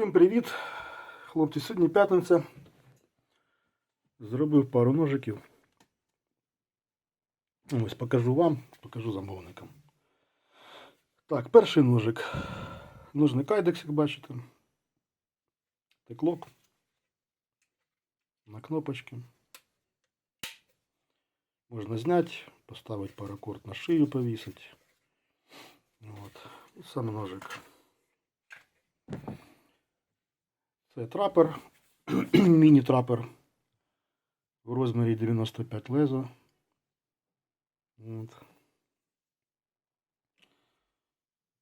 Всім привіт! Хлопці, сьогодні п'ятниця. Зробив пару ножиків. Ось покажу вам, покажу замовникам. Так, перший ножик. Ножний кайдекс, як бачите. Теклок. На кнопочки. Можна зняти, поставити паракорд на шию повісити. От. І сам ножик. Це трапер, міні-трапер в розмірі 95 лезо. От.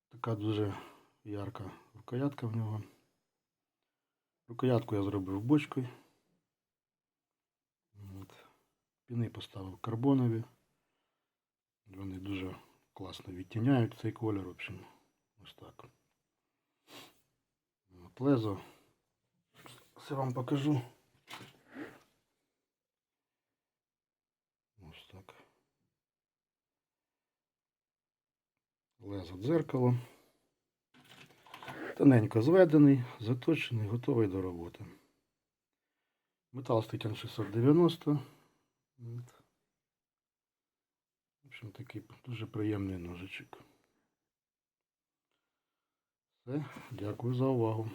Така дуже ярка рукоятка в нього. Рукоятку я зробив бочкою. От. Піни поставив карбонові. Вони дуже класно відтіняють цей колір. В общем, ось так. От лезо. Все вам покажу. Ось так. Лезо дзеркало. Тоненько зведений, заточений, готовий до роботи. Метал Стикян 690. В общем, такий дуже приємний ножичок. Все, дякую за увагу.